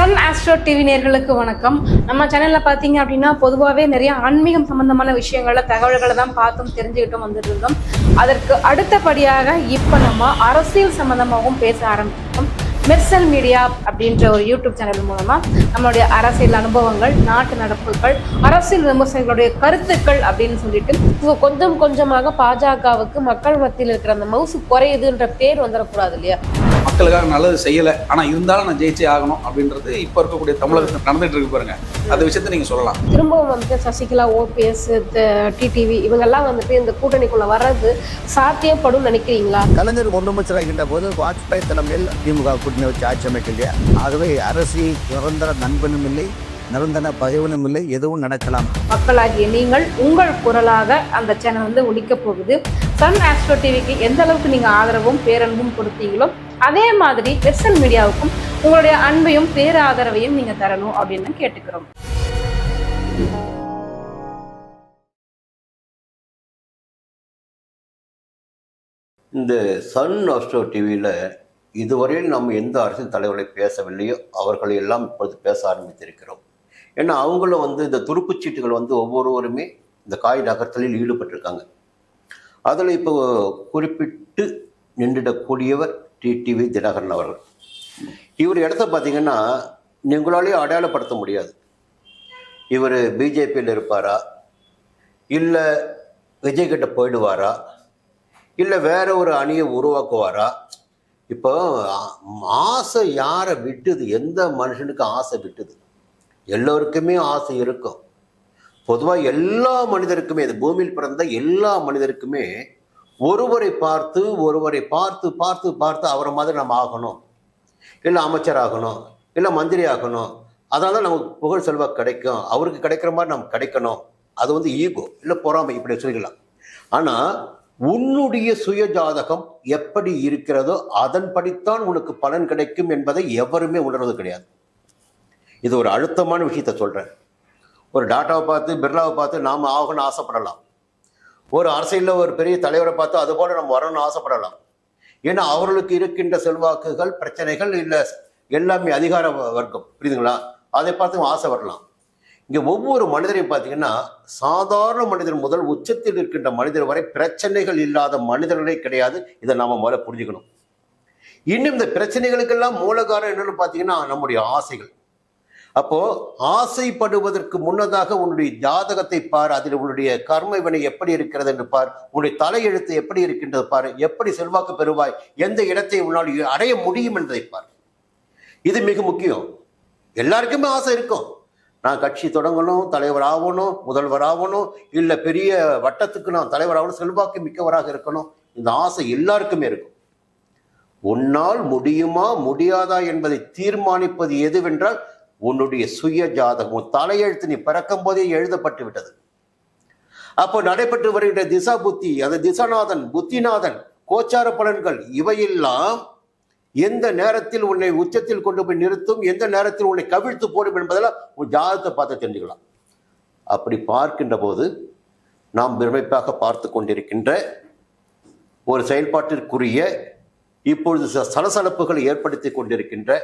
Sun astro TV நேர்களுக்கு வணக்கம். நம்ம சேனலில் பார்த்தீங்க அப்படின்னா பொதுவாகவே நிறைய ஆன்மீகம் சம்மந்தமான விஷயங்கள தகவல்களை தான் பார்த்தும் தெரிஞ்சுக்கிட்டும் வந்துட்டு இருந்தோம் அதற்கு அடுத்தபடியாக இப்போ நம்ம அரசியல் சம்மந்தமாகவும் பேச ஆரம்பிச்சிருக்கோம் மெர்சல் மீடியா அப்படின்ற ஒரு யூடியூப் சேனல் மூலமாக நம்மளுடைய அரசியல் அனுபவங்கள் நாட்டு நடப்புகள் அரசியல் விமர்சனங்களுடைய கருத்துக்கள் அப்படின்னு சொல்லிட்டு கொஞ்சம் கொஞ்சமாக பாஜகவுக்கு மக்கள் மத்தியில் இருக்கிற அந்த மவுசு குறையுதுன்ற பேர் வந்துடக்கூடாது இல்லையா? மக்களுக்காக நல்லது செய்யலை. ஆனால் இருந்தாலும் நான் ஜெயிச்சே ஆகணும் அப்படின்றது இப்போ இருக்கக்கூடிய தமிழகத்தில் நடந்துட்டு இருக்கு பாருங்க. அந்த விஷயத்த நீங்கள் சொல்லலாம். திரும்பவும் வந்துட்டு சசிகலா ஓபிஎஸ் டிடிவி இவங்கெல்லாம் வந்துட்டு இந்த கூட்டணிக்குள்ள வர்றது சாத்தியப்படும் நினைக்கிறீங்களா? கலைஞர் முதலமைச்சராகின்ற போது வாஜ்பாய் தலைமையில் திமுக கூட்டணி வச்சு ஆட்சி அமைக்கலையா. ஆகவே அரசு நிரந்தர நண்பனும் இல்லை நிரந்தர பகைவனும் இல்லை எதுவும் நடக்கலாம் மக்களாகிய நீங்கள் உங்கள் குரலாக அந்த சேனல் வந்து ஒழிக்க போகுது. சன் ஆஸ்ட்ரோ டிவிக்கு எந்த அளவுக்கு நீங்க ஆதரவும் பேரன்பும் கொடுத்தீங்களோ அதே மாதிரி வெஸ்டர்ன் மீடியாவுக்கும் உங்களுடைய அன்பையும் பேராதரவையும் நீங்கள் தரணும் அப்படின்னு கேட்டுக்கிறோம். இந்த சன் ஆஸ்ட்ரோ டிவியில் இதுவரையில் நம்ம எந்த அரசியல் தலைவர்களை பேசவில்லையோ அவர்களை எல்லாம் இப்பொழுது பேச ஆரம்பித்திருக்கிறோம். ஏன்னா அவங்களும் வந்து இந்த துருப்புச்சீட்டுகள் வந்து ஒவ்வொருவருமே இந்த காய் நகர்த்தலில் ஈடுபட்டிருக்காங்க. அதில் இப்போ குறிப்பிட்டு நின்றுடக்கூடியவர் டிடிவி தினகரன் அவர்கள். இவர் இடத்த பார்த்தீங்கன்னா உங்களாலேயும் அடையாளப்படுத்த முடியாது. இவர் பிஜேபியில் இருப்பாரா? இல்லை விஜய்கிட்ட போயிடுவாரா? இல்லை வேற ஒரு அணியை உருவாக்குவாரா? இப்போ ஆசை யாரை விட்டுது? எந்த மனுஷனுக்கு ஆசை விட்டுது? எல்லோருக்குமே ஆசை இருக்கும். பொதுவாக எல்லா மனிதருக்குமே இந்த பூமியில் பிறந்த எல்லா மனிதருக்குமே ஒருவரை பார்த்து ஒருவரை பார்த்து பார்த்து பார்த்து அவரை மாதிரி நம்ம ஆகணும். இல்லை அமைச்சர் ஆகணும் இல்லை மந்திரி ஆகணும் அதனால தான் நமக்கு புகழ் செல்வாக்கு கிடைக்கும். அவருக்கு கிடைக்கிற மாதிரி நமக்கு கிடைக்கணும். அது வந்து ஈகோ இல்லை பொறாமை இப்படி சொல்லிக்கலாம். ஆனால் உன்னுடைய சுய ஜாதகம் எப்படி இருக்கிறதோ அதன்படித்தான் உனக்கு பலன் கிடைக்கும் என்பதை எவருமே உணர்வது கிடையாது. இது ஒரு அழுத்தமான விஷயத்த சொல்கிறேன் ஒரு டாட்டாவை பார்த்து பிர்லாவை பார்த்து நாம் ஆகணும்னு ஆசைப்படலாம். ஒரு அரசியலில் ஒரு பெரிய தலைவரை பார்த்து அது போல நம்ம வரணும்னு ஆசைப்படலாம். ஏன்னா அவர்களுக்கு இருக்கின்ற செல்வாக்குகள் பிரச்சனைகள் இல்லை எல்லாமே அதிகார வர்க்கம். புரியுதுங்களா? அதை பார்த்து ஆசை வரலாம் இங்கே ஒவ்வொரு மனிதரையும் பார்த்தீங்கன்னா சாதாரண மனிதர் முதல் உச்சத்தில் இருக்கின்ற மனிதர் வரை பிரச்சனைகள் இல்லாத மனிதர்களே கிடையாது. இதை நாம் முதல்ல புரிஞ்சுக்கணும். இன்னும் இந்த பிரச்சனைகளுக்கெல்லாம் மூலகாரம் என்னென்னு பார்த்தீங்கன்னா நம்முடைய ஆசைகள். அப்போ ஆசைப்படுவதற்கு முன்னதாக உன்னுடைய ஜாதகத்தை பார் அதில் உன்னுடைய கர்மவினை எப்படி இருக்கிறது என்று பார் உன்னுடைய தலையெழுத்து எப்படி இருக்கின்றது பார் எப்படி செல்வாக்கு பெறுவாய் எந்த இடத்தை உன்னால் அடைய முடியும் என்பதை பார். இது மிக முக்கியம். எல்லாருக்குமே ஆசை இருக்கும். நான் கட்சி தொடங்கணும் தலைவர் ஆகணும் முதல்வர் ஆகணும் இல்லை பெரிய வட்டத்துக்கு நான் தலைவர் ஆகணும் செல்வாக்கு மிக்கவராக இருக்கணும். இந்த ஆசை எல்லாருக்குமே இருக்கும். உன்னால் முடியுமா முடியாதா என்பதை தீர்மானிப்பது எதுவென்றால் உன்னுடைய சுய ஜாதகம் உன் தலையெழுத்து நீ பிறக்கும் போதே எழுதப்பட்டு விட்டது. அப்போ நடைபெற்று வருகின்ற திசா புத்தி அந்த திசாநாதன் புத்திநாதன் கோச்சார பலன்கள் இவையெல்லாம் எந்த நேரத்தில் உன்னை உச்சத்தில் கொண்டு போய் நிறுத்தும் எந்த நேரத்தில் உன்னை கவிழ்த்து போடும் என்பதெல்லாம் உன் ஜாதகத்தை பார்த்து தெரிஞ்சுக்கலாம். அப்படி பார்க்கின்ற போது நாம் பிரமிப்பாக பார்த்து கொண்டிருக்கின்ற ஒரு செயல்பாட்டிற்குரிய இப்பொழுது ச- சலசலப்புகளை ஏற்படுத்தி கொண்டிருக்கின்ற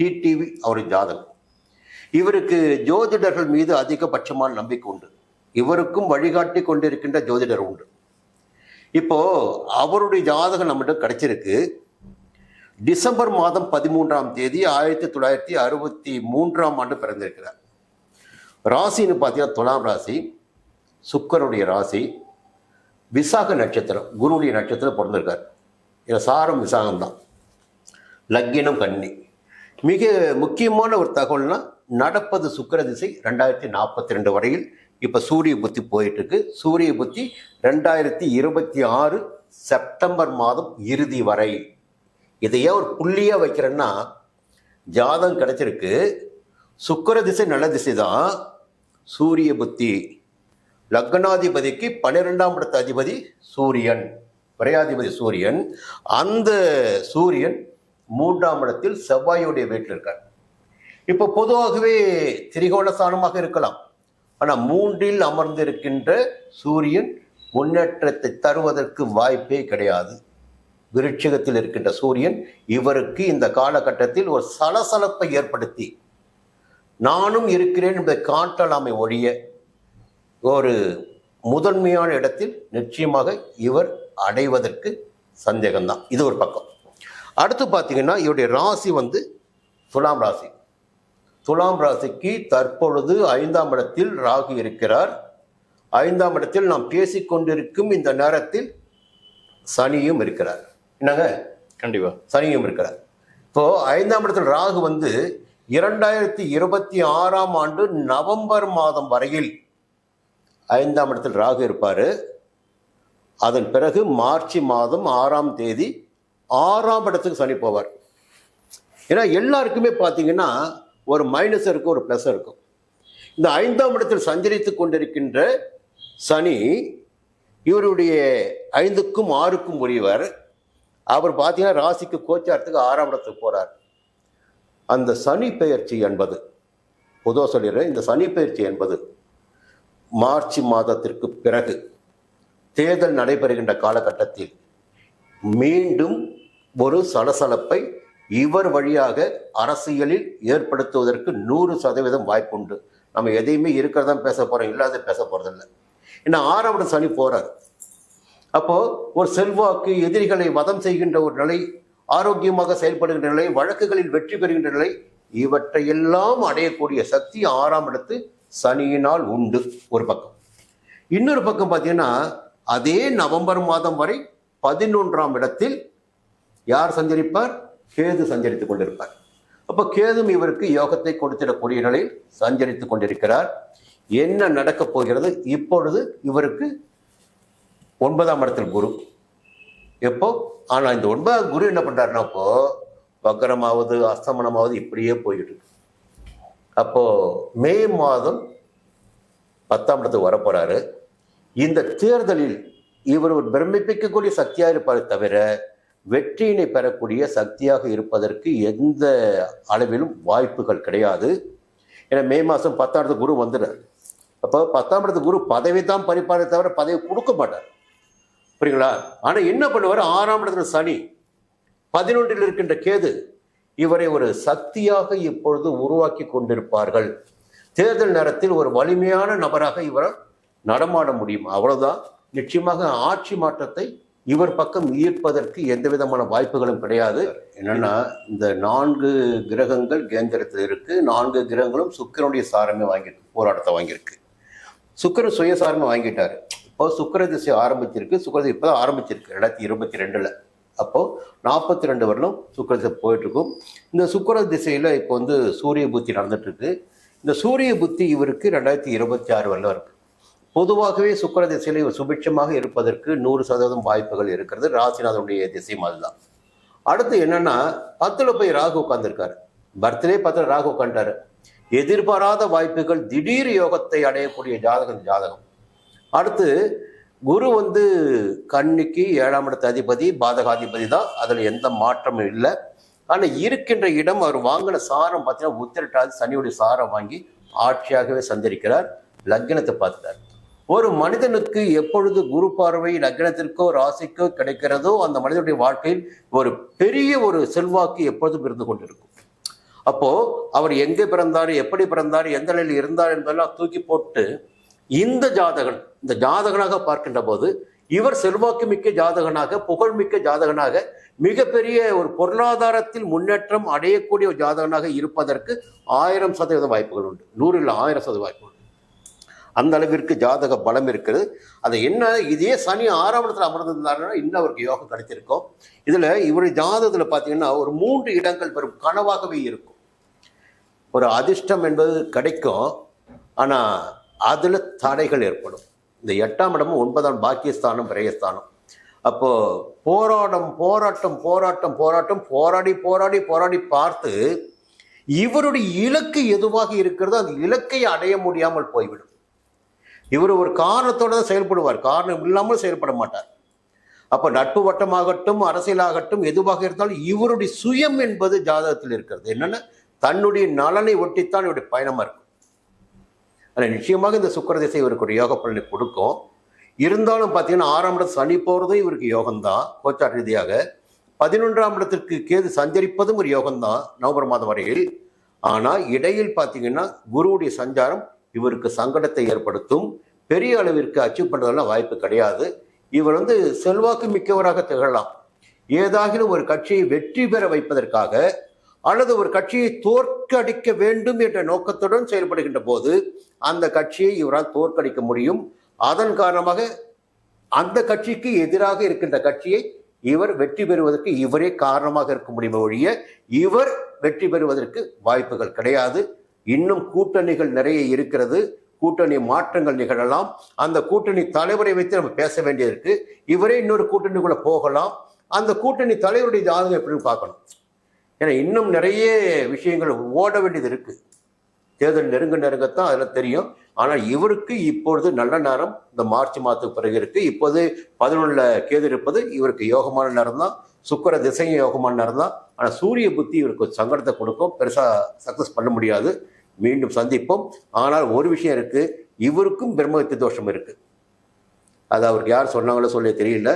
டிடிவி அவரின் ஜாதகம். இவருக்கு ஜோதிடர்கள் மீது அதிகபட்சமான நம்பிக்கை உண்டு. இவருக்கும் வழிகாட்டி கொண்டிருக்கின்ற ஜோதிடர் உண்டு. இப்போ அவருடைய ஜாதகம் நம்மகிட்ட கிடைச்சிருக்கு. டிசம்பர் மாதம் பதிமூன்றாம் தேதி ஆயிரத்தி தொள்ளாயிரத்தி அறுபத்தி மூன்றாம் ஆண்டு பிறந்திருக்கிறார். ராசின்னு பார்த்தீங்கன்னா துலாம் ராசி சுக்கரனுடைய ராசி விசாக நட்சத்திரம் குருவுடைய நட்சத்திரம் பிறந்திருக்கார். இதில் சாரம் விசாகம் தான் லக்கினம் கன்னி. மிக முக்கியமான ஒரு தகவல்னா நடப்பது சுக்கர திசை ரெண்டாயிரத்தி நாற்பத்தி ரெண்டு வரையில். இப்போ சூரிய புத்தி போயிட்டு இருக்கு சூரிய புத்தி ரெண்டாயிரத்தி இருபத்தி ஆறு செப்டம்பர் மாதம் இறுதி வரை. இதையே ஒரு புள்ளியாக வைக்கிறேன்னா ஜாதகம் கிடைச்சிருக்கு. சுக்கிர திசை நல்ல திசை தான். சூரிய புத்தி லக்னாதிபதிக்கு பன்னிரெண்டாம் இடத்து அதிபதி சூரியன். விரையாதிபதி சூரியன். அந்த சூரியன் மூன்றாம் இடத்தில் செவ்வாயுடைய வீட்டில் இருக்கார். இப்போ பொதுவாகவே திரிகோண ஸ்தானமாக இருக்கலாம். ஆனால் மூன்றில் அமர்ந்திருக்கின்ற சூரியன் முன்னேற்றத்தை தருவதற்கு வாய்ப்பே கிடையாது. விருட்சகத்தில் இருக்கின்ற சூரியன் இவருக்கு இந்த காலகட்டத்தில் ஒரு சலசலப்பை ஏற்படுத்தி நானும் இருக்கிறேன் என்பதை காட்டலாமை ஒழிய ஒரு முதன்மையான இடத்தில் நிச்சயமாக இவர் அடைவதற்கு சந்தேகம்தான். இது ஒரு பக்கம். அடுத்து பார்த்தீங்கன்னா இவருடைய ராசி வந்து துலாம் ராசி. துலாம் ராசிக்கு தற்பொழுது ஐந்தாம் இடத்தில் ராகு இருக்கிறார். ஐந்தாம் இடத்தில் நாம் பேசிக்கொண்டிருக்கும் இந்த நேரத்தில் சனியும் இருக்கிறார். என்னங்க? கண்டிப்பா. சனியும் இருக்கிறார். இப்போ ஐந்தாம் இடத்தில் ராகு வந்து இரண்டாயிரத்தி இருபத்தி ஆறாம் ஆண்டு நவம்பர் மாதம் வரையில் ஐந்தாம் இடத்தில் ராகு இருப்பார். அதன் பிறகு மார்ச் மாதம் ஆறாம் தேதி ஆறாம் இடத்துக்கு சனி போவார். ஏன்னா எல்லாருக்குமே பார்த்தீங்கன்னா ஒரு மைனஸ் இருக்கும் ஒரு ப்ளஸ் இருக்கும். இந்த ஐந்தாம் இடத்தில் சஞ்சரித்து கொண்டிருக்கின்ற சனி இவருடைய ஐந்துக்கும் ஆறுக்கும் உரியவர். அவர் பார்த்தீங்கன்னா ராசிக்கு கோச்சாரத்துக்கு ஆறாம் இடத்துக்கு போகிறார் அந்த சனி பெயர்ச்சி என்பது பொதுவாக சொல்லிடுறேன் இந்த சனி பெயர்ச்சி என்பது மார்ச் மாதத்திற்கு பிறகு தேர்தல் நடைபெறுகின்ற காலகட்டத்தில் மீண்டும் ஒரு சலசலப்பை இவர் வழியாக அரசியலில் ஏற்படுத்துவதற்கு நூறு சதவீதம் வாய்ப்புண்டு. நம்ம எதையுமே இருக்கிறதா பேச போகிறோம் இல்லாத பேச போகிறதில்ல ஏன்னா ஆறாம் சனி போகிறார் அப்போது ஒரு செல்வாக்கு எதிரிகளை வதம் செய்கின்ற ஒரு நிலை ஆரோக்கியமாக செயல்படுகின்ற நிலை வழக்குகளில் வெற்றி பெறுகின்ற நிலை இவற்றையெல்லாம் அடையக்கூடிய சக்தி ஆறாம் இடத்து சனியினால் உண்டு ஒரு பக்கம். இன்னொரு பக்கம் பார்த்தீங்கன்னா அதே நவம்பர் மாதம் வரை பதினொன்றாம் இடத்தில் யார் சஞ்சரிப்பார்? கேது சஞ்சரித்துக் கொண்டிருப்பார். அப்போ கேதும் இவருக்கு யோகத்தை கொடுத்திடக்கூடிய நிலையில் சஞ்சரித்துக் கொண்டிருக்கிறார். என்ன நடக்கப் போகிறது? இப்பொழுது இவருக்கு ஒன்பதாம் இடத்தில் குரு. எப்போ? ஆனால் இந்த ஒன்பதாம் குரு என்ன பண்றாருன்னா இப்போ வக்கரமாவது அஸ்தமனமாவது இப்படியே போயிட்டு அப்போது அப்போ மே மாதம் பத்தாம் இடத்துக்கு வரப்போறாரு. இந்த தேர்தலில் இவர் ஒரு பிரமிப்பிக்கக்கூடிய சக்தியாக இருப்பார் தவிர வெற்றியினை பெறக்கூடிய சக்தியாக இருப்பதற்கு எந்த அளவிலும் வாய்ப்புகள் கிடையாது. ஏன்னா மே மாதம் பத்தாம் இடத்து குரு வந்துடுறார். அப்போ பத்தாம் இடத்து குரு பதவி தான் பறிப்பாரே தவிர பதவி கொடுக்க மாட்டார். புரியுங்களா? ஆனால் என்ன பண்ணுவார்? ஆறாம் இடத்துல சனி பதினொன்றில் இருக்கின்ற கேது இவரை ஒரு சக்தியாக இப்பொழுது உருவாக்கி கொண்டிருப்பார்கள். தேர்தல் நேரத்தில் ஒரு வலிமையான நபராக இவரை நடமாட முடியும். அவ்வளோதான் நிச்சயமாக ஆட்சி மாற்றத்தை இவர் பக்கம் ஈர்ப்பதற்கு எந்த விதமான வாய்ப்புகளும் கிடையாது. என்னன்னா இந்த நான்கு கிரகங்கள் கேந்திரத்தில் இருக்கு. நான்கு கிரகங்களும் சுக்கிரனுடைய சாரமே வாங்கியிருக்கு போராட்டத்தை வாங்கியிருக்கு. சுக்கரன் சுயசாரமே வாங்கிட்டாரு. இப்போ சுக்கிர திசை ஆரம்பிச்சிருக்கு. சுக்கிர திசை இப்போ ஆரம்பிச்சிருக்கு ரெண்டாயிரத்தி இருபத்தி ரெண்டுல. அப்போ நாற்பத்தி ரெண்டு வருடம் சுக்கர திசை போயிட்டு இருக்கும் இந்த சுக்கர திசையில இப்போ வந்து சூரிய புத்தி நடந்துட்டு இருக்கு இந்த சூரிய புத்தி இவருக்கு ரெண்டாயிரத்தி இருபத்தி ஆறு வரலாம் இருக்கு. பொதுவாகவே சுக்கிர திசையில் சுபிட்சமாக இருப்பதற்கு நூறு சதவீதம் வாய்ப்புகள் இருக்கிறது. ராசிநாதனுடைய திசையும் அதுதான் அடுத்து என்னன்னா பத்துல போய் ராகு உட்கார்ந்துருக்காரு. பர்த்டே பத்துல ராகு உட்காந்துட்டாரு எதிர்பாராத வாய்ப்புகள் திடீர் யோகத்தை அடையக்கூடிய ஜாதகம் ஜாதகம். அடுத்து குரு வந்து கண்ணிக்கு ஏழாம் இடத்து அதிபதி பாதகாதிபதி தான். அதில் எந்த மாற்றமும் இல்லை. ஆனால் இருக்கின்ற இடம் அவர் வாங்கின சாரம் பார்த்தீங்கன்னா உத்திரட்டாதி சனியுடைய சாரம் வாங்கி ஆட்சியாகவே சந்திருக்கிறார் லக்னத்தை பார்த்துட்டார். ஒரு மனிதனுக்கு எப்பொழுது குரு பார்வை லக்னத்திற்கோ ராசிக்கோ கிடைக்கிறதோ அந்த மனிதனுடைய வாழ்க்கையில் ஒரு பெரிய ஒரு செல்வாக்கு எப்பொழுதும் இருந்து கொண்டிருக்கும். அப்போ அவர் எங்கே பிறந்தார் எப்படி பிறந்தார் எந்த நிலையில் இருந்தார் என்பதெல்லாம் தூக்கி போட்டு இந்த ஜாதகன் இந்த ஜாதகனாக பார்க்கின்ற போது இவர் செல்வாக்கு மிக்க ஜாதகனாக புகழ்மிக்க ஜாதகனாக மிகப்பெரிய ஒரு பொருளாதாரத்தில் முன்னேற்றம் அடையக்கூடிய ஒரு ஜாதகனாக இருப்பதற்கு ஆயிரம் சதவீத வாய்ப்புகள் உண்டு. நூறில் ஆயிரம் சதவீத வாய்ப்புகள் அந்த அளவிற்கு ஜாதக பலம் இருக்குது அது என்ன இதே சனி ஆறாம் இடத்துல அமர்ந்திருந்தாருன்னா இன்னும் அவருக்கு யோகம் கிடைச்சிருக்கும் இதில் இவருடைய ஜாதகத்தில் பார்த்தீங்கன்னா ஒரு மூன்று இடங்கள் வரும் கனவாகவே இருக்கும். ஒரு அதிர்ஷ்டம் என்பது கிடைக்கும். ஆனால் அதில் தடைகள் ஏற்படும். இந்த எட்டாம் இடமும் ஒன்பதாம் பாக்கியஸ்தானம் விரயஸ்தானம். அப்போது போராட்டம் போராட்டம் போராட்டம் போராட்டம் போராடி போராடி போராடி பார்த்து இவருடைய இலக்கு எதுவாக இருக்கிறதோ அந்த இலக்கை அடைய முடியாமல் போய்விடும். இவர் ஒரு காரணத்தோடு தான் செயல்படுவார். காரணம் இல்லாமல் செயல்பட மாட்டார். அப்போ நட்பு வட்டமாகட்டும் அரசியலாகட்டும் எதுவாக இருந்தாலும் இவருடைய சுயம் என்பது ஜாதகத்தில் இருக்கிறது. என்னன்னா தன்னுடைய நலனை ஒட்டித்தான் இவருடைய பயணமாக இருக்கும். ஆனால் நிச்சயமாக இந்த சுக்கிர திசை இவருக்கு ஒரு யோக பலனை கொடுக்கும். இருந்தாலும் பார்த்தீங்கன்னா ஆறாம் இடம் சனி போகிறதும் இவருக்கு யோகம்தான். கோச்சார் ரீதியாக பதினொன்றாம் இடத்திற்கு கேது சஞ்சரிப்பதும் ஒரு யோகம்தான் நவம்பர் மாதம் வரையில். ஆனால் இடையில் பார்த்தீங்கன்னா குருவுடைய சஞ்சாரம் இவருக்கு சங்கடத்தை ஏற்படுத்தும். பெரிய அளவிற்கு அச்சீவ் பண்ணுறதெல்லாம் வாய்ப்பு கிடையாது. இவர் வந்து செல்வாக்கு மிக்கவராக திகழலாம். ஏதாகிலும் ஒரு கட்சியை வெற்றி பெற வைப்பதற்காக அல்லது ஒரு கட்சியை தோற்கடிக்க வேண்டும் என்ற நோக்கத்துடன் செயல்படுகின்ற போது அந்த கட்சியை இவரால் தோற்கடிக்க முடியும். அதன் காரணமாக அந்த கட்சிக்கு எதிராக இருக்கின்ற கட்சியை இவர் வெற்றி பெறுவதற்கு இவரே காரணமாக இருக்க முடியுமே ஒழிய இவர் வெற்றி பெறுவதற்கு வாய்ப்புகள் கிடையாது. இன்னும் கூட்டணிகள் நிறைய இருக்கிறது. கூட்டணி மாற்றங்கள் நிகழலாம். அந்த கூட்டணி தலைவரை வைத்து நம்ம பேச வேண்டியிருக்கு இவரே இன்னொரு கூட்டணிக்குள்ள போகலாம். அந்த கூட்டணி தலைவருடைய ஜாதகம் எப்படின்னு பார்க்கணும். ஏன்னா இன்னும் நிறைய விஷயங்கள் ஓட வேண்டியது இருக்கு. தேர்தல் நெருங்க நெருங்கத்தான் அதில் தெரியும். ஆனால் இவருக்கு இப்பொழுது நல்ல நேரம். இந்த மார்ச் மாதத்துக்கு பிறகு இருக்கு. இப்போது பதினொன்றில் கேது இருப்பது இவருக்கு யோகமான நேரம் தான் சுக்கர திசையும் யோகமான நேரம் தான் ஆனால் சூரிய புத்தி இவருக்கு சங்கடத்தை கொடுக்கும். பெருசாக சக்ஸஸ் பண்ண முடியாது. மீண்டும் சந்திப்போம். ஆனால் ஒரு விஷயம் இருக்கு. இவருக்கும் பிரம்மகத்து தோஷம் இருக்கு. அது அவருக்கு யார் சொன்னாங்களோ சொல்ல தெரியல.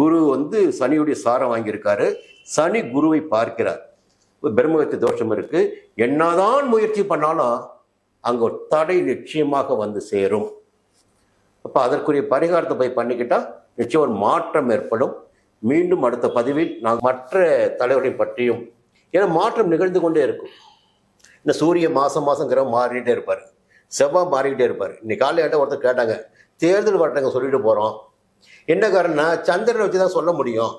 குரு வந்து சனியுடைய சாரம் வாங்கியிருக்காரு. சனி குருவை பார்க்கிறார். பிரம்மகத்து தோஷம் இருக்கு. என்னதான் முயற்சி பண்ணாலும் அங்க ஒரு தடை நிச்சயமாக வந்து சேரும். அப்ப அதற்குரிய பரிகாரத்தை போய் பண்ணிக்கிட்டா நிச்சயம் ஒரு மாற்றம் ஏற்படும். மீண்டும் அடுத்த பதிவில் நான் மற்ற தலைவரை பற்றியும் ஏன்னா மாற்றம் நிகழ்ந்து கொண்டே இருக்கும். இந்த சூரிய மாதம் மாதம் கிரகம் மாறிக்கிட்டே இருப்பார். செவ்வாய் மாறிக்கிட்டே இருப்பார். இன்னைக்கு காலையிட்ட ஒருத்தர் கேட்டாங்க தேர்தல் வரட்டங்க சொல்லிட்டு போகிறோம் என்ன காரணம்னா சந்திரனை வச்சு தான் சொல்ல முடியும்.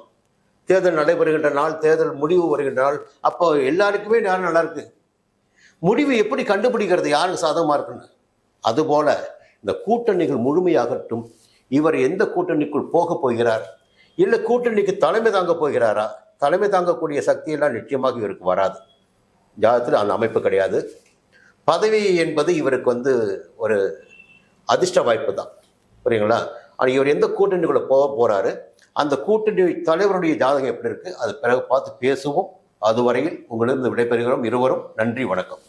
தேர்தல் நடைபெறுகின்ற நாள் தேர்தல் முடிவு வருகின்ற நாள். அப்போ எல்லாருக்குமே நேரம் நல்லா இருக்கு. முடிவு எப்படி கண்டுபிடிக்கிறது? யாருக்கு சாதகமாக இருக்குன்னு? அதுபோல் இந்த கூட்டணிகள் முழுமையாகட்டும் இவர் எந்த கூட்டணிக்குள் போக போகிறார்? இல்லை கூட்டணிக்கு தலைமை தாங்க போகிறாரா? தலைமை தாங்கக்கூடிய சக்தியெல்லாம் நிச்சயமாக இவருக்கு வராது. ஜாதகத்தில் அந்த அமைப்பு கிடையாது. பதவி என்பது இவருக்கு வந்து ஒரு அதிர்ஷ்ட வாய்ப்பு தான். புரியுங்களா ஆனால் இவர் எந்த கூட்டணிக்குள்ள போக போகிறாரு அந்த கூட்டணி தலைவருடைய ஜாதகம் எப்படி இருக்குது அது பிறகு பார்த்து பேசுவோம். அதுவரையில் உங்களிருந்து விடைபெறுகிறோம். இருவரும் நன்றி வணக்கம்.